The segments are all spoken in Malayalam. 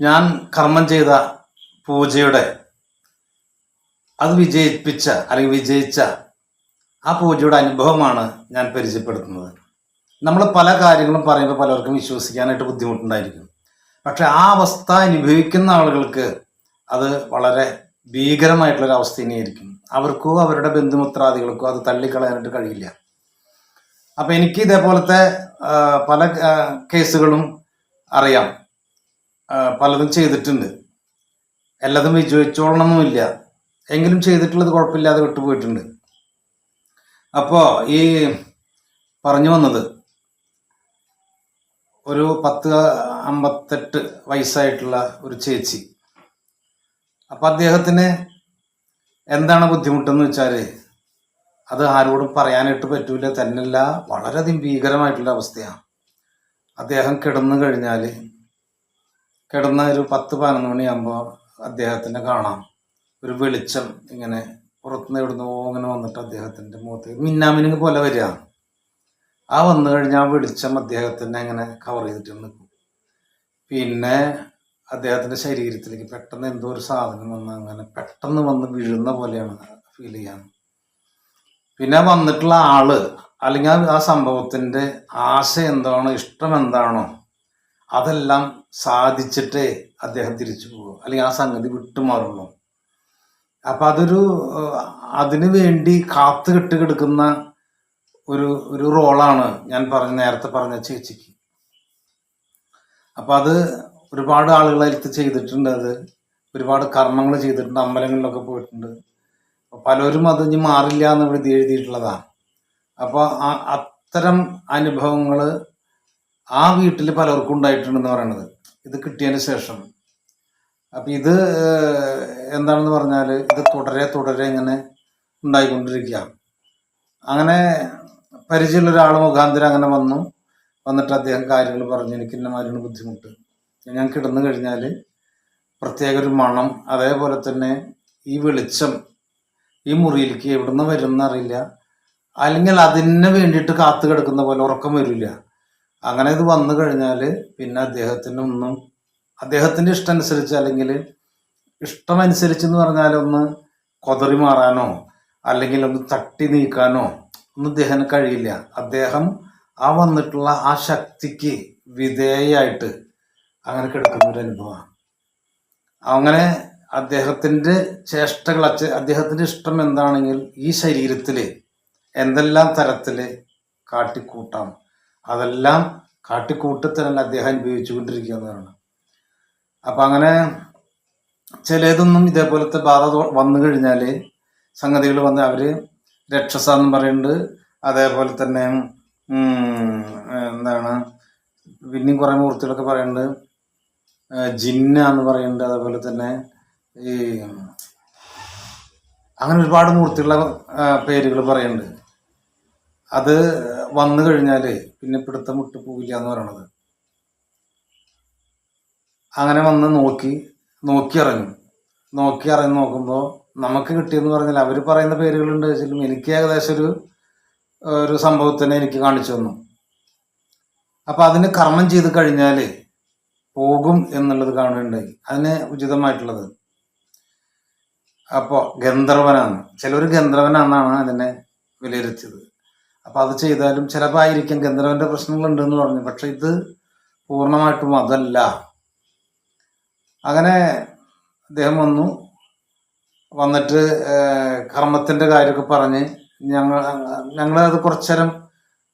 ഞാൻ കർമ്മം ചെയ്ത പൂജയുടെ അത് വിജയിപ്പിച്ച അല്ലെങ്കിൽ വിജയിച്ച ആ പൂജയുടെ അനുഭവമാണ് ഞാൻ പരിചയപ്പെടുത്തുന്നത്. നമ്മൾ പല കാര്യങ്ങളും പറയുമ്പോൾ പലർക്കും വിശ്വസിക്കാനായിട്ട് ബുദ്ധിമുട്ടുണ്ടായിരിക്കും. പക്ഷെ ആ അവസ്ഥ അനുഭവിക്കുന്ന ആളുകൾക്ക് അത് വളരെ ഭീകരമായിട്ടുള്ളൊരു അവസ്ഥ തന്നെയായിരിക്കും. അവർക്കോ അവരുടെ ബന്ധുമിത്രാദികൾക്കോ അത് തള്ളിക്കളയാനായിട്ട് കഴിയില്ല. അപ്പം എനിക്ക് ഇതേപോലത്തെ പല കേസുകളും അറിയാം. പലതും ചെയ്തിട്ടുണ്ട്. എല്ലാതും വിജയിച്ചോളണമെന്നില്ല എങ്കിലും ചെയ്തിട്ടുള്ളത് കുഴപ്പമില്ലാതെ വിട്ടുപോയിട്ടുണ്ട്. അപ്പോൾ ഈ പറഞ്ഞു വന്നത് ഒരു പത്ത് അമ്പത്തെട്ട് വയസ്സായിട്ടുള്ള ഒരു ചേച്ചി. അപ്പം അദ്ദേഹത്തിന് എന്താണ് ബുദ്ധിമുട്ടെന്ന് വെച്ചാൽ അത് ആരോടും പറയാനായിട്ട് പറ്റൂല. തന്നെയല്ല വളരെയധികം ഭീകരമായിട്ടുള്ള അവസ്ഥയാണ്. അദ്ദേഹം കിടന്നു കഴിഞ്ഞാൽ കിടന്ന ഒരു പത്ത് പതിനൊന്ന് മണിയാകുമ്പോൾ അദ്ദേഹത്തിനെ കാണാം. ഒരു വെളിച്ചം ഇങ്ങനെ പുറത്തുനിന്ന് എവിടുന്നോ ഇങ്ങനെ വന്നിട്ട് അദ്ദേഹത്തിന്റെ മുഖത്ത് മിന്നാമിനുങ്ങ് പോലെ വരിക. ആ വന്നു കഴിഞ്ഞാൽ ആ വെളിച്ചം അദ്ദേഹത്തിനെ ഇങ്ങനെ കവർ ചെയ്തിട്ട് നിൽക്കും. പിന്നെ അദ്ദേഹത്തിന്റെ ശരീരത്തിലേക്ക് പെട്ടെന്ന് എന്തോ ഒരു സാധനം വന്ന് അങ്ങനെ പെട്ടെന്ന് വന്ന് വീഴുന്ന പോലെയാണ് ഫീൽ ചെയ്യാൻ. പിന്നെ വന്നിട്ടുള്ള ആൾ അല്ലെങ്കിൽ ആ- സംഭവത്തിന്റെ ആശ എന്താണോ ഇഷ്ടം എന്താണോ അതെല്ലാം സാധിച്ചിട്ടേ അദ്ദേഹം തിരിച്ചു പോകും. അല്ലെങ്കിൽ ആ സംഗതി വിട്ടുമാറുള്ളൂ അപ്പൊ അതൊരു അതിനു വേണ്ടി കാത്തു കെട്ട് കിടക്കുന്ന ഒരു ഒരു റോളാണ് ഞാൻ പറഞ്ഞ നേരത്തെ പറഞ്ഞ ചേച്ചിക്ക്. അപ്പൊ അത് ഒരുപാട് ആളുകൾ അതിലത്ത് ചെയ്തിട്ടുണ്ട് അത്. ഒരുപാട് കർമ്മങ്ങൾ ചെയ്തിട്ടുണ്ട് അമ്പലങ്ങളിലൊക്കെ പോയിട്ടുണ്ട്. പലരും അത് ഇനി മാറില്ല എന്ന് ഇത് എഴുതിയിട്ടുള്ളതാണ് അപ്പോൾ അത്തരം അനുഭവങ്ങൾ ആ വീട്ടിൽ പലർക്കും ഉണ്ടായിട്ടുണ്ടെന്ന് പറയണത്. ഇത് കിട്ടിയതിന് ശേഷം. അപ്പം ഇത് എന്താണെന്ന് പറഞ്ഞാൽ ഇത് തുടരെ തുടരെ ഇങ്ങനെ ഉണ്ടായിക്കൊണ്ടിരിക്കുക. അങ്ങനെ പരിചയമുള്ള ഒരാൾ മുഖാന്തരം അങ്ങനെ വന്നു. വന്നിട്ട് അദ്ദേഹം കാര്യങ്ങൾ പറഞ്ഞു. എനിക്ക് ഇന്ന മാതിരിയാണ് ബുദ്ധിമുട്ട്. ഞാൻ കിടന്നു കഴിഞ്ഞാൽ പ്രത്യേക ഒരു മണം അതേപോലെ തന്നെ ഈ വെളിച്ചം ഈ മുറിയിലേക്ക് എവിടുന്ന് വരുന്ന അറിയില്ല. അല്ലെങ്കിൽ അതിന് വേണ്ടിയിട്ട് കാത്തു കിടക്കുന്ന പോലെ ഉറക്കം വരില്ല. അങ്ങനെ ഇത് വന്നു കഴിഞ്ഞാൽ പിന്നെ അദ്ദേഹത്തിനൊന്നും അദ്ദേഹത്തിന്റെ ഇഷ്ടം അനുസരിച്ച് അല്ലെങ്കിൽ ഇഷ്ടമനുസരിച്ച് എന്ന് പറഞ്ഞാൽ ഒന്ന് കൊതറി മാറാനോ അല്ലെങ്കിൽ ഒന്ന് തട്ടി നീക്കാനോ ഒന്നും അദ്ദേഹത്തിന് കഴിയില്ല. അദ്ദേഹം ആ വന്നിട്ടുള്ള ആ ശക്തിക്ക് വിധേയായിട്ട് അങ്ങനെ കിടക്കുന്ന ഒരു അനുഭവമാണ്. അങ്ങനെ അദ്ദേഹത്തിന്റെ ചേഷ്ടകൾ അദ്ദേഹത്തിന്റെ ഇഷ്ടം എന്താണെങ്കിൽ ഈ ശരീരത്തിൽ എന്തെല്ലാം തരത്തിൽ കാട്ടിക്കൂട്ടാം? അതെല്ലാം കാട്ടിക്കൂട്ടത്തിൽ തന്നെ അദ്ദേഹം അനുഭവിച്ചുകൊണ്ടിരിക്കുന്നതാണ്. അപ്പൊ അങ്ങനെ ചിലതൊന്നും ഇതേപോലത്തെ ബാധ വന്നു കഴിഞ്ഞാൽ സംഗതികൾ വന്ന് അവർ രക്ഷസ എന്ന് പറയുന്നുണ്ട് അതേപോലെ തന്നെ എന്താണ് പിന്നെയും കുറേ മൂർത്തികളൊക്കെ പറയുന്നുണ്ട് ജിന്ന എന്ന് പറയുന്നുണ്ട് അതേപോലെ തന്നെ ഈ അങ്ങനെ ഒരുപാട് മൂർത്തികളുടെ പേരുകൾ പറയുന്നുണ്ട് അത് വന്നു കഴിഞ്ഞാൽ പിന്നെ പിടുത്തം വിട്ടു പോവില്ല എന്ന് പറയണത്. അങ്ങനെ വന്ന് നോക്കി നോക്കി ഇറങ്ങും നോക്കി ഇറങ്ങി നോക്കുമ്പോൾ നമുക്ക് കിട്ടിയെന്ന് പറഞ്ഞാൽ അവർ പറയുന്ന പേരുകളുണ്ട് വെച്ചാലും എനിക്ക് ഏകദേശം ഒരു ഒരു സംഭവത്തിനെ എനിക്ക് കാണിച്ചു തന്നു. അപ്പൊ അതിന് കർമ്മം ചെയ്ത് കഴിഞ്ഞാൽ പോകും എന്നുള്ളത് കാണുകയുണ്ടായി അതിന് ഉചിതമായിട്ടുള്ളത്. അപ്പോൾ ഗന്ധർവനാണ്. ചിലർ ഗന്ധർവനാണെന്നാണ് അതിനെ വിലയിരുത്തിയത്. അപ്പൊ അത് ചെയ്താലും ചിലപ്പോൾ ആയിരിക്കും. ഗന്ധർവന്റെ പ്രശ്നങ്ങളുണ്ട് എന്ന് പറഞ്ഞു. പക്ഷെ ഇത് പൂർണമായിട്ടും അതല്ല. അങ്ങനെ അദ്ദേഹം വന്നു. വന്നിട്ട് കർമ്മത്തിന്റെ കാര്യമൊക്കെ പറഞ്ഞ് ഞങ്ങൾ ഞങ്ങളെ അത് കുറച്ചേരം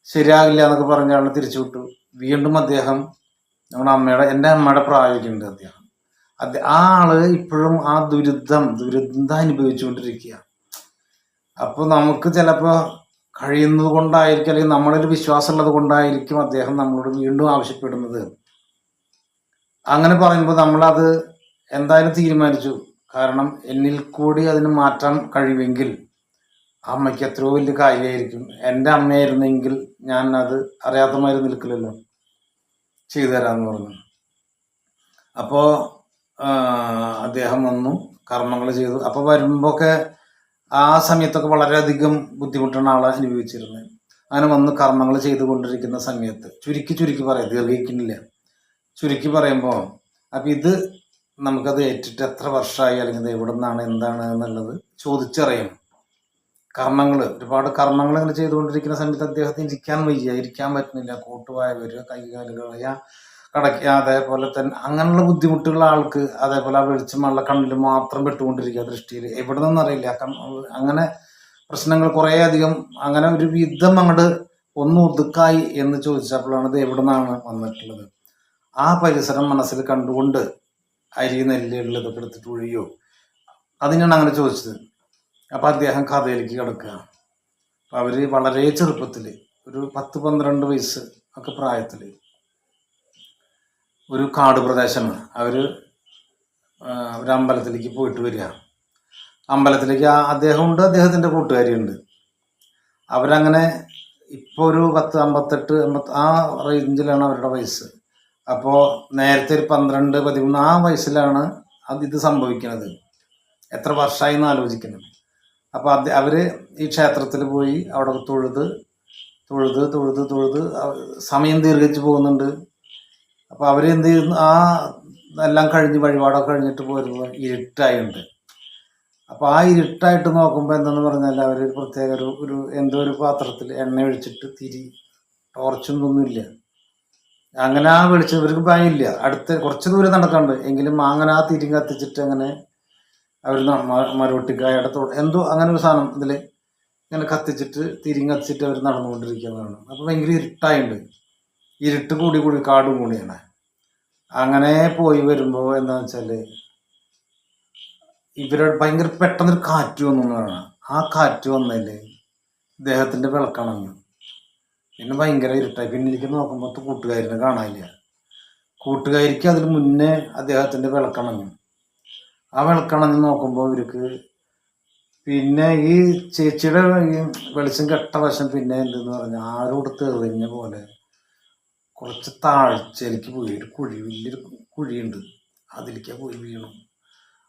ശരിയാകില്ല എന്നൊക്കെ പറഞ്ഞ് അയാൾ തിരിച്ചു വിട്ടു വീണ്ടും അദ്ദേഹം നമ്മുടെ അമ്മയുടെ എന്റെ അമ്മയുടെ പ്രായോഗിക്കുന്നുണ്ട് അദ്ദേഹം. അത് ആ ആൾ ഇപ്പോഴും ആ ദുരിതം ദുരിതം അനുഭവിച്ചുകൊണ്ടിരിക്കുക അപ്പൊ നമുക്ക് ചിലപ്പോ കഴിയുന്നത് കൊണ്ടായിരിക്കും അല്ലെങ്കിൽ നമ്മളൊരു വിശ്വാസം ഉള്ളത് കൊണ്ടായിരിക്കും അദ്ദേഹം നമ്മളോട് വീണ്ടും ആവശ്യപ്പെടുന്നത്. അങ്ങനെ പറയുമ്പോൾ നമ്മളത് എന്തായാലും തീരുമാനിച്ചു. കാരണം എന്നിൽ കൂടി അതിന് മാറ്റാൻ കഴിയുമെങ്കിൽ ആ അമ്മയ്ക്ക് എത്രയോ വലിയ കാര്യമായിരിക്കും. എന്റെ അമ്മയായിരുന്നെങ്കിൽ ഞാൻ അത് അറിയാത്ത മാതിരി നിൽക്കില്ലല്ലോ ചെയ്തു തരാമെന്ന് പറഞ്ഞു. അപ്പോൾ അദ്ദേഹം വന്നു കർമ്മങ്ങൾ ചെയ്തു. അപ്പോൾ വരുമ്പോഴൊക്കെ ആ സമയത്തൊക്കെ വളരെയധികം ബുദ്ധിമുട്ടാണ് ആളെ അനുഭവിച്ചിരുന്നത് അങ്ങനെ വന്ന് കർമ്മങ്ങൾ ചെയ്തുകൊണ്ടിരിക്കുന്ന സമയത്ത് ചുരുക്കി ചുരുക്കി പറയാം ദീർഘിക്കുന്നില്ല. ചുരുക്കി പറയുമ്പോൾ അപ്പം ഇത് നമുക്കത് ഏറ്റിട്ട് എത്ര വർഷമായി അല്ലെങ്കിൽ എവിടെ നിന്നാണ് എന്താണ്? എന്നുള്ളത് ചോദിച്ചറിയണം. കർമ്മങ്ങൾ ഒരുപാട് കർമ്മങ്ങൾ ഇങ്ങനെ ചെയ്തുകൊണ്ടിരിക്കുന്ന സമയത്ത് അദ്ദേഹത്തിന് ഇരിക്കാൻ വയ്യ ഇരിക്കാൻ പറ്റുന്നില്ല. കോട്ടുവായ വരിക കൈകാലുകളയ കടക്കുക അതേപോലെ തന്നെ അങ്ങനെയുള്ള ബുദ്ധിമുട്ടുള്ള ആൾക്ക് അതേപോലെ ആ വെളിച്ചമുള്ള കണ്ണിൽ മാത്രം പെട്ടുകൊണ്ടിരിക്കുക ദൃഷ്ടിയിൽ. എവിടെ നിന്നറിയില്ല അങ്ങനെ പ്രശ്നങ്ങൾ കുറേ അധികം അങ്ങനെ ഒരു വിധം അങ്ങോട്ട് ഒന്ന് ഒതുക്കായി എന്ന് ചോദിച്ചപ്പോഴാണ് ഇത് എവിടെ നിന്നാണ് വന്നിട്ടുള്ളത്. ആ പരിസരം മനസ്സിൽ കണ്ടുകൊണ്ട് അരി നെല്ലുകളിൽ ഇതൊക്കെ എടുത്തിട്ട് ഒഴിയോ? അതിനാണ് അങ്ങനെ ചോദിച്ചത്. അപ്പം അദ്ദേഹം കഥയിലേക്ക് കിടക്കുക. അപ്പം അവർ വളരെ ചെറുപ്പത്തിൽ ഒരു പത്ത് പന്ത്രണ്ട് വയസ്സ് ഒക്കെ പ്രായത്തിൽ ഒരു കാട് പ്രദേശമാണ്. അവർ ഒരു അമ്പലത്തിലേക്ക് പോയിട്ട് വരിക. അമ്പലത്തിലേക്ക് അദ്ദേഹമുണ്ട് അദ്ദേഹത്തിന്റെ കൂട്ടുകാരിയുണ്ട്. അവരങ്ങനെ ഇപ്പോൾ ഒരു പത്ത് അമ്പത്തെട്ട് അമ്പത്തി ആ റേഞ്ചിലാണ് അവരുടെ വയസ്സ്. അപ്പോൾ നേരത്തെ ഒരു പന്ത്രണ്ട് പതിമൂന്ന് ആ വയസ്സിലാണ് അത് ഇത് സംഭവിക്കുന്നത്. എത്ര വർഷമായി എന്ന് ആലോചിക്കുന്നത് അപ്പോൾ അത് അവർ ഈ ക്ഷേത്രത്തിൽ പോയി അവിടെ തൊഴുത് തൊഴുത് തൊഴുത് തൊഴുത് സമയം ദീർഘിച്ച് പോകുന്നുണ്ട്. അപ്പോൾ അവർ എന്ത് ചെയ്യുന്നു? ആ എല്ലാം കഴിഞ്ഞ് വഴിപാടൊക്കെ കഴിഞ്ഞിട്ട് പോരുമ്പോൾ ഇരുട്ടായുണ്ട്. അപ്പോൾ ആ ഇരുട്ടായിട്ട് നോക്കുമ്പോൾ എന്തെന്ന് പറഞ്ഞാൽ അവർ പ്രത്യേക ഒരു ഒരു എന്തോ ഒരു പാത്രത്തിൽ എണ്ണ ഒഴിച്ചിട്ട് തിരി ടോർച്ചൊന്നുമില്ല അങ്ങനെ ആ വെളിച്ചം ഇവർക്ക് ഭയമില്ല അടുത്ത് കുറച്ച് ദൂരം നടക്കാണ്ട് എങ്കിലും അങ്ങനെ ആ തിരി കത്തിച്ചിട്ട് അങ്ങനെ അവർ മരോട്ടിക്കായുടെ തോട് എന്തോ അങ്ങനെ ഒരു സാധനം ഇതിൽ ഇങ്ങനെ കത്തിച്ചിട്ട് തിരി കത്തിച്ചിട്ട് അവർ നടന്നുകൊണ്ടിരിക്കുന്നതാണ്. അപ്പോൾ ഭയങ്കര ഇരുട്ടായുണ്ട്. ഇരുട്ട് കൂടി കൂടി കാട് കൂടിയാണ്. അങ്ങനെ പോയി വരുമ്പോൾ എന്താണെന്ന് വെച്ചാൽ ഇവരുടെ ഭയങ്കര പെട്ടെന്നൊരു കാറ്റ് വന്നു എന്നാണ് ആ കാറ്റ് വന്നതിൽ ഇദ്ദേഹത്തിന്റെ വിളക്കണഞ്ഞു പിന്നെ ഭയങ്കര ഇരുട്ടായി. പിന്നെ എനിക്ക് നോക്കുമ്പോൾ കൂട്ടുകാരിനെ കാണാനില്ല. കൂട്ടുകാരിക്ക് അതിന് മുന്നേ അദ്ദേഹത്തിന്റെ വിളക്കണഞ്ഞു ആ വിളക്കണഞ്ഞ് നോക്കുമ്പോൾ ഇവർക്ക് പിന്നെ ഈ ചേച്ചിയുടെ വെളിച്ചം കെട്ട വശം പിന്നെ എന്തെന്ന് പറഞ്ഞാൽ ആരോട് തെറിഞ്ഞ പോലെ കുറച്ച് താഴ്ചയിലേക്ക് പോയി. ഒരു കുഴി വലിയൊരു കുഴിയുണ്ട്. അതിലേക്ക് പോയി വീണു.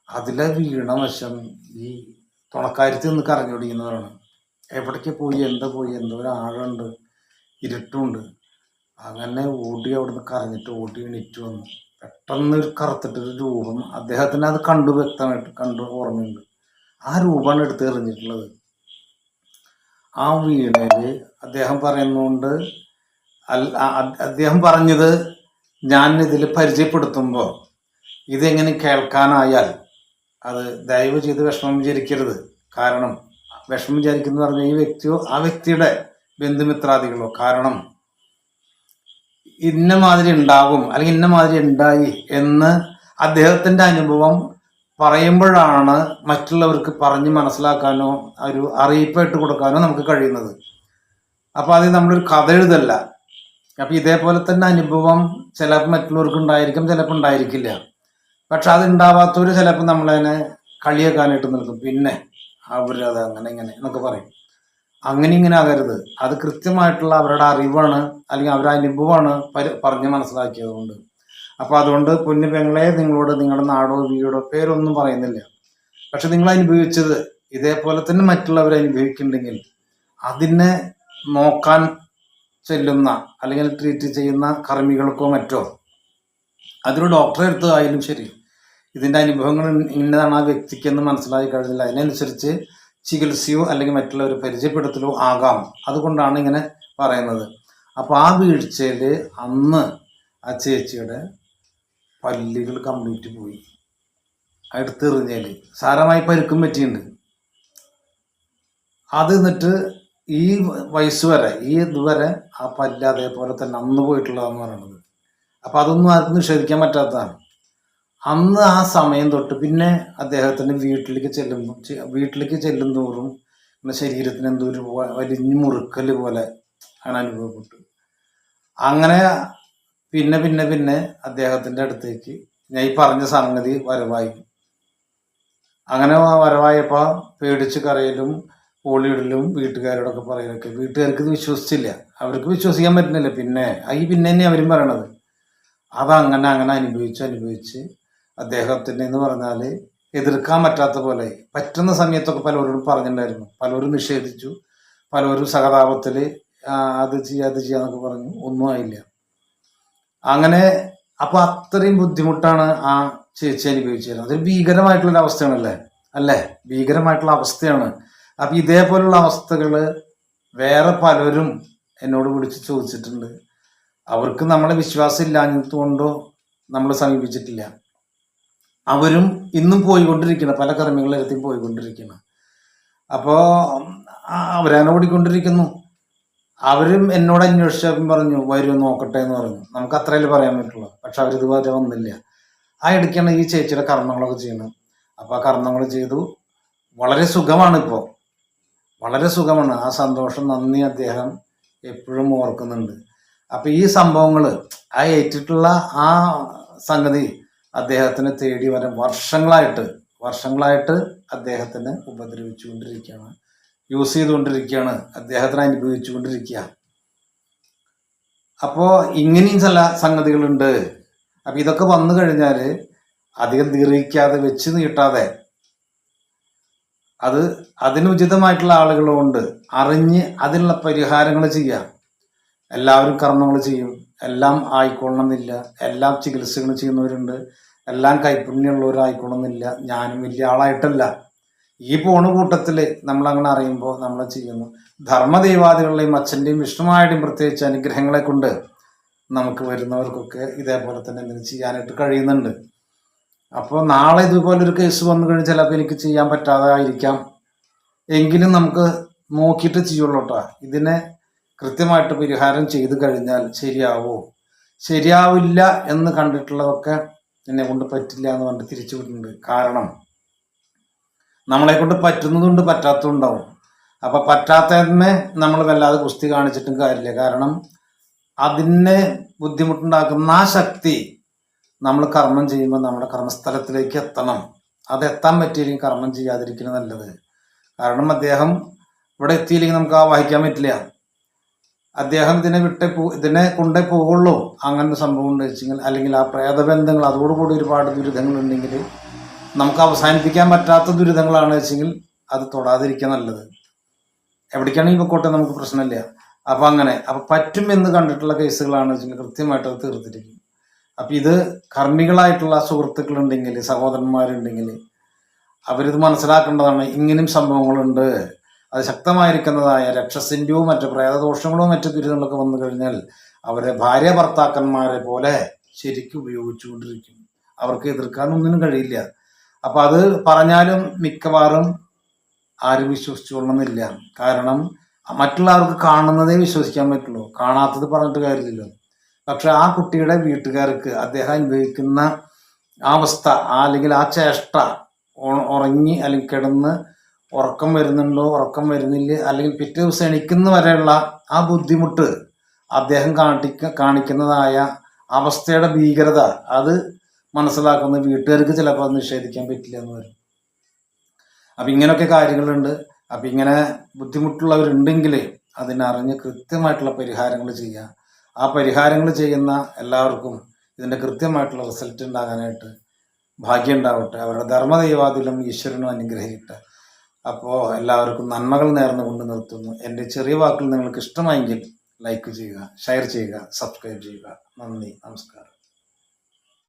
അതിലെ വീണ വശം ഈ തുണക്കാരത്തിൽ നിന്ന് കറങ്ങി ഓടിക്കുന്നതാണ് എവിടേക്ക് പോയി? എന്താ പോയി? എന്തോ ഒരു ഇരുട്ടുണ്ട്. അങ്ങനെ ഓടി അവിടുന്ന് കറങ്ങിട്ട് ഓടി എണീറ്റ് വന്നു. പെട്ടെന്ന് ഒരു കറുത്തിട്ടൊരു രൂപം അദ്ദേഹത്തിന് അത് കണ്ടു വ്യക്തമായിട്ട് കണ്ടു ഓർമ്മയുണ്ട്. ആ രൂപമാണ് എടുത്ത് എറിഞ്ഞിട്ടുള്ളത്. ആ വീണയിൽ അദ്ദേഹം പറയുന്നുണ്ട് അദ്ദേഹം പറഞ്ഞത് ഞാൻ ഇതിൽ പരിചയപ്പെടുത്തുമ്പോൾ ഇതെങ്ങനെ കേൾക്കാനായാൽ അത് ദയവ് ചെയ്ത് വിഷമം വിചാരിക്കരുത്. കാരണം വിഷമം വിചാരിക്കുന്നു പറഞ്ഞാൽ ഈ വ്യക്തിയോ ആ വ്യക്തിയുടെ ബന്ധുമിത്രാദികളോ കാരണം ഇന്ന മാതിരി ഉണ്ടാകും അല്ലെങ്കിൽ ഇന്ന മാതിരി ഉണ്ടായി എന്ന് അദ്ദേഹത്തിന്റെ അനുഭവം പറയുമ്പോഴാണ് മറ്റുള്ളവർക്ക് പറഞ്ഞ് മനസ്സിലാക്കാനോ ഒരു അറിയിപ്പായിട്ട് കൊടുക്കാനോ നമുക്ക് കഴിയുന്നത്. അപ്പോൾ അത് നമ്മളൊരു കഥ എഴുതല്ല. അപ്പൊ ഇതേപോലെ തന്നെ അനുഭവം ചിലപ്പോൾ മറ്റുള്ളവർക്ക് ഉണ്ടായിരിക്കും ചിലപ്പോൾ ഉണ്ടായിരിക്കില്ല. പക്ഷെ അത് ഉണ്ടാവാത്തവര് ചിലപ്പോൾ നമ്മളതിനെ കളിയാക്കാനായിട്ട് നിൽക്കും. പിന്നെ അവരത് അങ്ങനെ ഇങ്ങനെ എന്നൊക്കെ പറയും. അങ്ങനെ ഇങ്ങനെ ആകരുത്. അത് കൃത്യമായിട്ടുള്ള അവരുടെ അറിവാണ് അല്ലെങ്കിൽ അവരുടെ അനുഭവമാണ് പറഞ്ഞ് മനസ്സിലാക്കിയത് കൊണ്ട്. അപ്പൊ അതുകൊണ്ട് പൊന്നു പെങ്ങളെ നിങ്ങളോട് നിങ്ങളുടെ നാടോ വീടോ പേരൊന്നും പറയുന്നില്ല. പക്ഷെ നിങ്ങൾ അനുഭവിച്ചത് ഇതേപോലെ തന്നെ മറ്റുള്ളവരെ അനുഭവിക്കുന്നുണ്ടെങ്കിൽ അതിനെ നോക്കാൻ ചെല്ലുന്ന അല്ലെങ്കിൽ ട്രീറ്റ് ചെയ്യുന്ന കർമ്മികൾക്കോ മറ്റോ. അതൊരു ഡോക്ടറെ അടുത്ത് ആയാലും ശരി. ഇതിന്റെ അനുഭവങ്ങൾ ഇന്നതാണ് ആ വ്യക്തിക്ക് എന്ന് മനസ്സിലായി കഴിഞ്ഞില്ല. അതിനനുസരിച്ച് ചികിത്സയോ അല്ലെങ്കിൽ മറ്റുള്ളവർ പരിചയപ്പെടുത്തലോ ആകാം. അതുകൊണ്ടാണ് ഇങ്ങനെ പറയുന്നത്. അപ്പോൾ ആ വീഴ്ചയിൽ അന്ന് ആ ചേച്ചിയുടെ പല്ലുകൾ കംപ്ലീറ്റ് പോയി. അടുത്തെറിഞ്ഞാൽ സാരമായി പരുക്കും പറ്റിയിട്ടുണ്ട് അത് എന്നിട്ട് ഈ വയസ്സ് വരെ ഈ ഇതുവരെ ആ പല്ല് അതേപോലെ തന്നെ അന്ന് പോയിട്ടുള്ളതെന്ന് പറയുന്നത്. അപ്പം അതൊന്നും ആർക്കും നിഷേധിക്കാൻ പറ്റാത്തതാണ്. അന്ന് ആ സമയം തൊട്ട് പിന്നെ അദ്ദേഹത്തിന്റെ വീട്ടിലേക്ക് ചെല്ലുമ്പോൾ വീട്ടിലേക്ക് ചെല്ലും തോറും ഇങ്ങനെ ശരീരത്തിന് എന്തോ ഒരു വലിഞ്ഞു മുറുക്കൽ പോലെ ആണ് അനുഭവപ്പെട്ടു. അങ്ങനെ പിന്നെ പിന്നെ പിന്നെ അദ്ദേഹത്തിന്റെ അടുത്തേക്ക് ഞാൻ ഈ പറഞ്ഞ സംഗതി വരവായി. അങ്ങനെ വരവായപ്പോൾ വരവായപ്പോ പേടിച്ച് കരയലും ഓളിയിടലും വീട്ടുകാരോടൊക്കെ പറയലൊക്കെ വീട്ടുകാർക്ക് ഇത് വിശ്വസിച്ചില്ല. അവർക്ക് വിശ്വസിക്കാൻ പറ്റുന്നില്ല. പിന്നെ ഈ പിന്നെ തന്നെ അവരും പറയണത്. അതങ്ങനെ അങ്ങനെ അനുഭവിച്ച് അനുഭവിച്ച് അദ്ദേഹത്തിന് എന്ന് പറഞ്ഞാൽ എതിർക്കാൻ പറ്റാത്ത പോലെ പറ്റുന്ന സമയത്തൊക്കെ പലരോടും പറഞ്ഞിട്ടുണ്ടായിരുന്നു. പലരും നിഷേധിച്ചു. പലരും സഹതാപത്തിൽ അത് ചെയ്യാ അത് ചെയ്യാന്നൊക്കെ പറഞ്ഞു. ഒന്നും ആയില്ല. അങ്ങനെ അപ്പൊ അത്രയും ബുദ്ധിമുട്ടാണ് ആ ചേച്ചി അനുഭവിച്ചിരുന്നത് അതൊരു ഭീകരമായിട്ടുള്ള അവസ്ഥയാണല്ലേ അല്ലേ? ഭീകരമായിട്ടുള്ള അവസ്ഥയാണ്. അപ്പൊ ഇതേപോലുള്ള അവസ്ഥകൾ വേറെ പലരും എന്നോട് വിളിച്ച് ചോദിച്ചിട്ടുണ്ട്. അവർക്ക് നമ്മളെ വിശ്വാസം ഇല്ലാഞ്ഞതുകൊണ്ടോ നമ്മൾ സമീപിച്ചിട്ടില്ല. അവരും ഇന്നും പോയിക്കൊണ്ടിരിക്കണം പല കർമ്മികളെടുത്തും പോയിക്കൊണ്ടിരിക്കണം അപ്പോൾ അവരങ്ങനെ ഓടിക്കൊണ്ടിരിക്കുന്നു. അവരും എന്നോട് അന്വേഷിച്ചപ്പം പറഞ്ഞു വരും നോക്കട്ടെ എന്ന് പറഞ്ഞു. നമുക്ക് അത്രയല്ലേ പറയാൻ പറ്റുള്ളൂ. പക്ഷെ അവരിതുവരെ വന്നില്ല. ആ ഇടയ്ക്കാണ് ഈ ചേച്ചിയുടെ കർമ്മങ്ങളൊക്കെ ചെയ്യണം അപ്പോൾ ആ കർമ്മങ്ങൾ ചെയ്തു. വളരെ സുഖമാണ് ഇപ്പോൾ. വളരെ സുഖമാണ്. ആ സന്തോഷം നന്ദി അദ്ദേഹം എപ്പോഴും ഓർക്കുന്നുണ്ട്. അപ്പൊ ഈ സംഭവങ്ങൾ ആ ഏറ്റിട്ടുള്ള ആ സംഗതി അദ്ദേഹത്തിന് തേടി വരാൻ വർഷങ്ങളായിട്ട് വർഷങ്ങളായിട്ട് അദ്ദേഹത്തിന് ഉപദ്രവിച്ചുകൊണ്ടിരിക്കുകയാണ്. യൂസ് ചെയ്തുകൊണ്ടിരിക്കുകയാണ്. അദ്ദേഹത്തിന് അനുഭവിച്ചുകൊണ്ടിരിക്കുക. അപ്പോൾ ഇങ്ങനെയും ചില സംഗതികളുണ്ട്. അപ്പം ഇതൊക്കെ വന്നു കഴിഞ്ഞാൽ അധികം ദീർഘിക്കാതെ വെച്ച് നീട്ടാതെ അത് അതിനുചിതമായിട്ടുള്ള ആളുകളുണ്ട്. അറിഞ്ഞ് അതിനുള്ള പരിഹാരങ്ങൾ ചെയ്യാം എല്ലാവരും കർമ്മങ്ങൾ ചെയ്യും. എല്ലാം ആയിക്കൊള്ളണമെന്നില്ല. എല്ലാം ചികിത്സകൾ ചെയ്യുന്നവരുണ്ട്. എല്ലാം കൈപ്പുണ്യമുള്ളവരായിക്കൊള്ളണമെന്നില്ല ഞാനും വലിയ ആളായിട്ടല്ല. ഈ പോണ കൂട്ടത്തിൽ നമ്മൾ അങ്ങനെ അറിയുമ്പോൾ നമ്മൾ ചെയ്യുന്നു. ധർമ്മദൈവാദികളുടെയും അച്ഛന്റെയും വിഷ്ണുമായുടെയും പ്രത്യേകിച്ച് അനുഗ്രഹങ്ങളെ കൊണ്ട് നമുക്ക് വരുന്നവർക്കൊക്കെ ഇതേപോലെ തന്നെ എന്തെങ്കിലും ചെയ്യാനായിട്ട് കഴിയുന്നുണ്ട്. അപ്പോൾ നാളെ ഇതുപോലൊരു കേസ് വന്നു കഴിഞ്ഞാൽ ചിലപ്പോൾ എനിക്ക് ചെയ്യാൻ പറ്റാതെ ആയിരിക്കാം എങ്കിലും നമുക്ക് നോക്കിയിട്ട് ചെയ്യുള്ളൂ കേട്ടോ ഇതിനെ കൃത്യമായിട്ട് പരിഹാരം ചെയ്തു കഴിഞ്ഞാൽ ശരിയാവോ? ശരിയാവില്ല എന്ന് കണ്ടിട്ടുള്ളതൊക്കെ എന്നെ കൊണ്ട് പറ്റില്ല എന്ന് പറഞ്ഞിട്ട് തിരിച്ചു വിട്ടിട്ടുണ്ട് കാരണം നമ്മളെ കൊണ്ട് പറ്റുന്നതുണ്ട് പറ്റാത്തതുണ്ടാവും അപ്പൊ പറ്റാത്തതിനെ നമ്മൾ വല്ലാതെ കുസ്തി കാണിച്ചിട്ടും കാര്യമില്ല. കാരണം അതിനെ ബുദ്ധിമുട്ടുണ്ടാക്കുന്ന ആ ശക്തി നമ്മൾ കർമ്മം ചെയ്യുമ്പോൾ നമ്മുടെ കർമ്മസ്ഥലത്തിലേക്ക് എത്തണം. അത് എത്താൻ പറ്റിയില്ലെങ്കിൽ കർമ്മം ചെയ്യാതിരിക്കുന്നത് നല്ലത്. കാരണം അദ്ദേഹം ഇവിടെ എത്തിയില്ലെങ്കിൽ നമുക്ക് ആ വഹിക്കാൻ പറ്റില്ല. അദ്ദേഹം ഇതിനെ വിട്ടേ പോ ഇതിനെ കൊണ്ടേ പോകുള്ളൂ അങ്ങനെ സംഭവം ഉണ്ട് വെച്ചെങ്കിൽ അല്ലെങ്കിൽ ആ പ്രേതബന്ധങ്ങൾ അതോടുകൂടി ഒരുപാട് ദുരിതങ്ങൾ ഉണ്ടെങ്കിൽ നമുക്ക് അവസാനിപ്പിക്കാൻ പറ്റാത്ത ദുരിതങ്ങളാണ് വെച്ചെങ്കിൽ അത് തൊടാതിരിക്കുക നല്ലത്. എവിടേക്കാണെങ്കിൽ പൊക്കോട്ടെ നമുക്ക് പ്രശ്നമില്ല. അപ്പോൾ അങ്ങനെ അപ്പോൾ പറ്റും എന്ന് കണ്ടിട്ടുള്ള കേസുകളാണ് വെച്ചെങ്കിൽ കൃത്യമായിട്ട് അത് തീർത്തിരിക്കും. അപ്പൊ ഇത് കർമ്മികളായിട്ടുള്ള സുഹൃത്തുക്കളുണ്ടെങ്കിൽ സഹോദരന്മാരുണ്ടെങ്കിൽ അവരിത് മനസ്സിലാക്കേണ്ടതാണ് ഇങ്ങനെയും സംഭവങ്ങളുണ്ട്. അത് ശക്തമായിരിക്കുന്നതായ രക്ഷസിന്റെയോ മറ്റു പ്രേതദോഷങ്ങളോ മറ്റു ദുരിതങ്ങളൊക്കെ വന്നു കഴിഞ്ഞാൽ അവരെ ഭാര്യ ഭർത്താക്കന്മാരെ പോലെ ശരിക്കും ഉപയോഗിച്ചുകൊണ്ടിരിക്കും. അവർക്ക് എതിർക്കാൻ എതിർക്കാനൊന്നിനും കഴിയില്ല. അപ്പൊ അത് പറഞ്ഞാലും മിക്കവാറും ആരും വിശ്വസിച്ചുകൊള്ളണമെന്നില്ല കാരണം മറ്റുള്ളവർക്ക് കാണുന്നതേ വിശ്വസിക്കാൻ പറ്റുള്ളൂ. കാണാത്തത് പറഞ്ഞിട്ട് കാര്യമില്ലല്ലോ. പക്ഷെ ആ കുട്ടിയുടെ വീട്ടുകാർക്ക് അദ്ദേഹം അനുഭവിക്കുന്ന അവസ്ഥ അല്ലെങ്കിൽ ആ ചേഷ്ട ഉറങ്ങി അല്ലെങ്കിൽ കിടന്ന് ഉറക്കം വരുന്നുണ്ടോ ഉറക്കം വരുന്നില്ല അല്ലെങ്കിൽ പിറ്റേ ദിവസം എണിക്കുന്ന വരെയുള്ള ആ ബുദ്ധിമുട്ട് അദ്ദേഹം കാണിക്ക കാണിക്കുന്നതായ അവസ്ഥയുടെ ഭീകരത അത് മനസ്സിലാക്കുന്ന വീട്ടുകാർക്ക് ചിലപ്പോൾ നിഷേധിക്കാൻ പറ്റില്ല എന്ന് വരും. അപ്പം ഇങ്ങനെയൊക്കെ കാര്യങ്ങളുണ്ട്. അപ്പം ഇങ്ങനെ ബുദ്ധിമുട്ടുള്ളവരുണ്ടെങ്കിൽ അതിനറിഞ്ഞ് കൃത്യമായിട്ടുള്ള പരിഹാരങ്ങൾ ചെയ്യുക. ആ പരിഹാരങ്ങൾ ചെയ്യുന്ന എല്ലാവർക്കും ഇതിന്റെ കൃത്യമായിട്ടുള്ള റിസൾട്ട് ഉണ്ടാകാനായിട്ട് ഭാഗ്യം ഉണ്ടാവട്ടെ. അവരുടെ ധർമ്മദൈവാദിലും ഈശ്വരനും അനുഗ്രഹിക്കട്ടെ. അപ്പോൾ എല്ലാവർക്കും നന്മകൾ നേർന്നു കൊണ്ട് നിർത്തുന്നു. എന്റെ ചെറിയ വാക്കുകൾ നിങ്ങൾക്ക് ഇഷ്ടമായെങ്കിൽ ലൈക്ക് ചെയ്യുക ഷെയർ ചെയ്യുക സബ്സ്ക്രൈബ് ചെയ്യുക. നന്ദി നമസ്കാരം.